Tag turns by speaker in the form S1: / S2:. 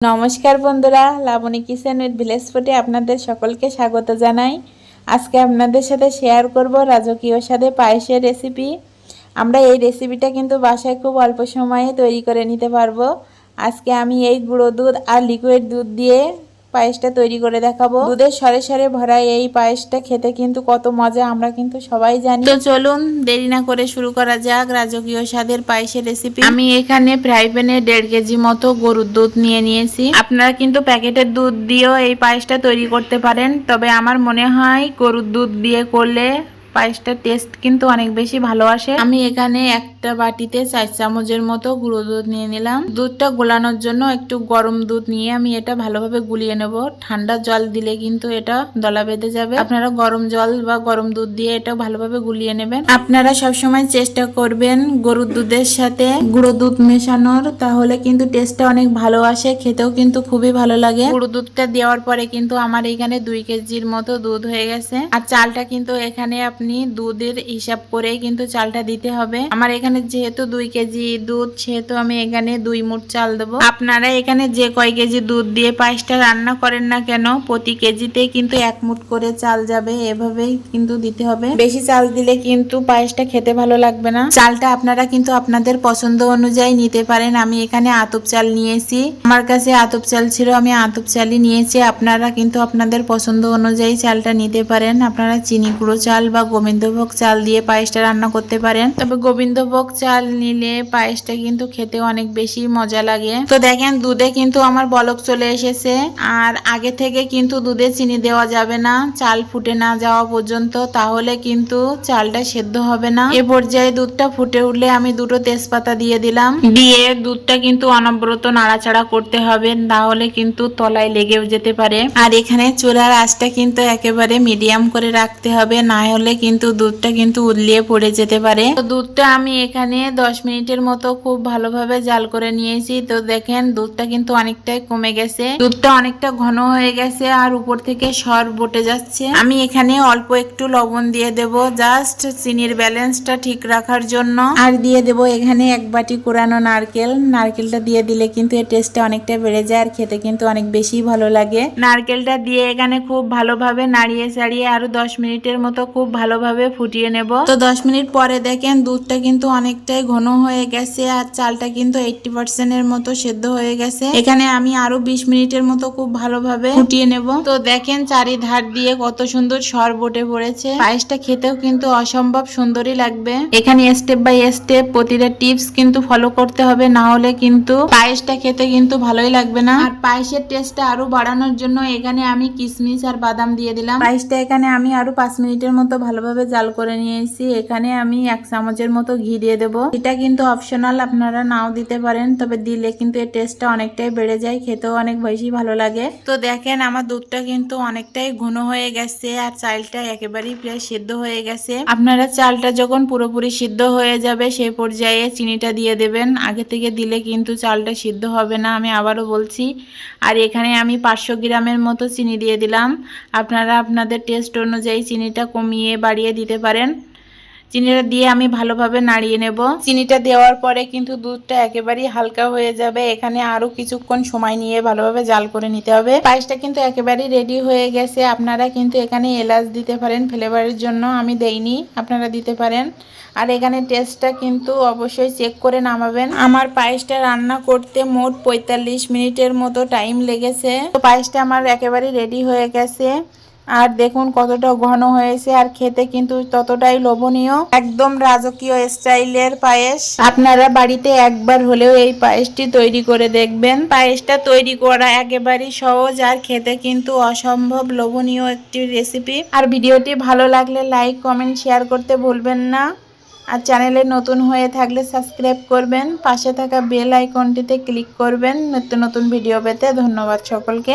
S1: নমস্কার বন্ধুরা, Laboni kitchen with village ফুটে আপনাদের সকলকে স্বাগত জানাই। আজকে আপনাদের সাথে শেয়ার করব রাজকীয় স্বাদে পায়েসের রেসিপি আমরা এই রেসিপিটা কিন্তু বাসায় খুব অল্প সময়ে তৈরি করে নিতে পারব। আজকে আমি এই গুঁড়ো দুধ আর লিকুইড দুধ দিয়ে পায়েসটা তৈরি করে দেখাবো। দুধের সরে সরে ভরা এই পায়েসটা খেতে কিন্তু কত মজা, আমরা কিন্তু সবাই জানি। তো চলুন, দেরি না করে শুরু করা যাক রাজকীয় স্বাদের পায়েসের রেসিপি আমি এখানে ফ্রাই প্যানে দেড় কেজি মতো গরুর দুধ নিয়ে নিয়েছি। আপনারা কিন্তু প্যাকেটের দুধ দিয়েও এই পায়েসটা তৈরি করতে পারেন, তবে আমার মনে হয় গরুর দুধ দিয়ে করলে পায়েসটার টেস্ট কিন্তু অনেক বেশি ভালো আসে। আমি এখানে একটা বাটিতে চার চামচের মতো গুঁড়ো দুধ নিয়ে নিলাম। দুধটা গোলানোর জন্য একটু গরম দুধ নিয়ে আমি এটা ভালোভাবে গুলিয়ে নেব। ঠান্ডা জল দিলে কিন্তু এটা দলা বেঁধে যাবে। আপনারা গরম জল বা গরম দুধ দিয়ে এটা ভালোভাবে গুলিয়ে নেবেন। আপনারা সবসময় চেষ্টা করবেন গরুর দুধের সাথে গুঁড়ো দুধ মেশানোর, তাহলে কিন্তু টেস্টটা অনেক ভালো আসে, খেতেও কিন্তু খুবই ভালো লাগে। গুঁড়ো দুধটা দেওয়ার পরে কিন্তু আমার এখানে দুই কেজির মতো দুধ হয়ে গেছে। আর চালটা কিন্তু এখানে আপনি দুধের হিসাব করে কিন্তু চালটা দিতে হবে। আমার এখানে যেহেতু দুই কেজি দুধ, সেহেতু আমি এখানে দুই মুঠ চাল দেবো। আপনারা এখানে যে কয় কেজি দুধ দিয়ে পায়েসটা রান্না করেন না কেন, প্রতি কেজিতে কিন্তু এক মুঠ করে চাল যাবে, এভাবেই কিন্তু দিতে হবে। বেশি চাল দিলে কিন্তু পায়েসটা খেতে ভালো লাগবে না। চালটা আপনারা কিন্তু আপনাদের পছন্দ অনুযায়ী নিতে পারেন। আমি এখানে আতপ চাল নিয়েছি। আমার কাছে আতপ চাল ছিল, আমি আতপ চালই নিয়েছি। আপনারা কিন্তু আপনাদের পছন্দ অনুযায়ী চালটা নিতে পারেন। আপনারা চিনি গুঁড়ো চাল বা গোবিন্দভোগ চাল দিয়ে পায়েসটা রান্না করতে পারেন। তবে গোবিন্দভোগ চাল নিলে পায়েসটা কিন্তু খেতে অনেক বেশি মজা লাগে। তো দেখেন, দুধে কিন্তু আমার বলক চলে এসেছে। আর আগে থেকে কিন্তু দুধে চিনি দেওয়া যাবে না। চাল ফুটে না যাওয়া পর্যন্ত তাহলে কিন্তু চালটা সেদ্ধ হবে না। এ পর্যায়ে দুধটা ফুটে উঠলে আমি দুটো তেজপাতা দিয়ে দিলাম। দিয়ে দুধটা কিন্তু অনবরত নাড়াচাড়া করতে হবে, তাহলে কিন্তু তলায় লেগেও যেতে পারে। আর এখানে চুলার আঁচটা কিন্তু একেবারে মিডিয়াম করে রাখতে হবে, না হলে কিন্তু দুধটা কিন্তু উদলিয়ে পড়ে যেতে পারে। তো দুধটা আমি এখানে দশ মিনিটের মতো খুব ভালোভাবে জাল করে নিয়েছি। তো দেখেন, দুধটা কিন্তু অনেকটাই কমে গেছে। দুধটা অনেকটা ঘন হয়ে গেছে আর উপর থেকে সর বটে যাচ্ছে। আমি এখানে অল্প একটু লবণ দিয়ে দেব, জাস্ট চিনির ব্যালেন্সটা ঠিক রাখার জন্য। আর দিয়ে দেব এখানে এক বাটি কোরানো নারকেল। নারকেলটা দিয়ে দিলে কিন্তু এর টেস্টটা অনেকটা বেড়ে যায় আর খেতে কিন্তু অনেক বেশি ভালো লাগে। নারকেলটা দিয়ে এখানে খুব ভালোভাবে নাড়িয়ে চাড়িয়ে আরও দশ মিনিটের মতো খুব ভালোভাবে ফুটিয়ে নেব। তো দশ মিনিট পরে দেখেন দুধটা কিন্তু অনেকটাই ঘন হয়ে গেছে আর চালটা কিন্তু এইটটি পার্সেন্টের মতো সেদ্ধ হয়ে গেছে। এখানে আমি আরও বিশ মিনিটের মতো খুব ভালোভাবে ফুটিয়ে নেব। তো দেখেন চারিধার দিয়ে কত সুন্দর সর বটে পড়েছে। পায়েসটা খেতেও কিন্তু অসম্ভব সুন্দরই লাগবে। এখানে স্টেপ বাই স্টেপ প্রতিটা টিপস কিন্তু ফলো করতে হবে, না হলে কিন্তু পায়েসটা খেতে কিন্তু ভালোই লাগবে না। আর পায়েসের টেস্টটা আরও বাড়ানোর জন্য এখানে আমি কিশমিশ আর বাদাম দিয়ে দিলাম। পায়েসটা এখানে আমি আরও পাঁচ মিনিটের মতো ভালোভাবে জাল করে নিয়েছি। এখানে আমি এক চামচের মতো ঘি দিয়ে দেব। এটা কিন্তু অপশনাল আপনারা নাও দিতে পারেন, তবে দিলে কিন্তু এর টেস্টটা অনেকটাই বেড়ে যায়, খেতেও অনেক বেশি ভালো লাগে। তো দেখেন, আমার দুধটা কিন্তু অনেকটাই ঘন হয়ে গেছে আর চালটা একেবারেই প্রায় সিদ্ধ হয়ে গেছে। আপনারা চালটা যখন পুরোপুরি সিদ্ধ হয়ে যাবে সেই পর্যায়ে চিনিটা দিয়ে দেবেন। আগে থেকে দিলে কিন্তু চালটা সিদ্ধ হবে না, আমি আবারও বলছি। আর এখানে আমি পাঁচশো গ্রামের মতো চিনি দিয়ে দিলাম। আপনারা আপনাদের টেস্ট অনুযায়ী চিনিটা কমিয়ে বাড়িয়ে দিতে পারেন। চিনিটা দিয়ে আমি ভালোভাবে নাড়িয়ে নেব। চিনিটা দেওয়ার পরে কিন্তু দুধটা একেবারেই হালকা হয়ে যাবে। এখানে আরও কিছুক্ষণ সময় নিয়ে ভালোভাবে জাল করে নিতে হবে। পায়েসটা কিন্তু একেবারেই রেডি হয়ে গেছে। আপনারা কিন্তু এখানে এলাচ দিতে পারেন। ফ্লেভারের জন্য আমি দেইনি, আপনারা দিতে পারেন। আর এখানে টেস্টটা কিন্তু অবশ্যই চেক করে নামাবেন। আমার পায়েসটা রান্না করতে মোট পঁয়তাল্লিশ মিনিটের মতো টাইম লেগেছে। তো পায়েসটা আমার একেবারেই রেডি হয়ে গেছে। আর দেখুন কতটা ঘন হয়েছে, আর খেতে কিন্তু ততটাই লোভনীয়। একদম রাজকীয় স্টাইলের পায়েস। আপনারা বাড়িতে একবার হলেও এই পায়েসটি তৈরি করে দেখবেন। পায়েসটা তৈরি করা একেবারেই সহজ, আর খেতে কিন্তু অসম্ভব লোভনীয় একটি রেসিপি আর ভিডিওটি ভালো লাগলে লাইক কমেন্ট শেয়ার করতে ভুলবেন না। আর চ্যানেলে নতুন হয়ে থাকলে সাবস্ক্রাইব করবেন। পাশে থাকা বেল আইকনটিতে ক্লিক করবেন। নিত্য নতুন ভিডিও পেতে ধন্যবাদ সকলকে।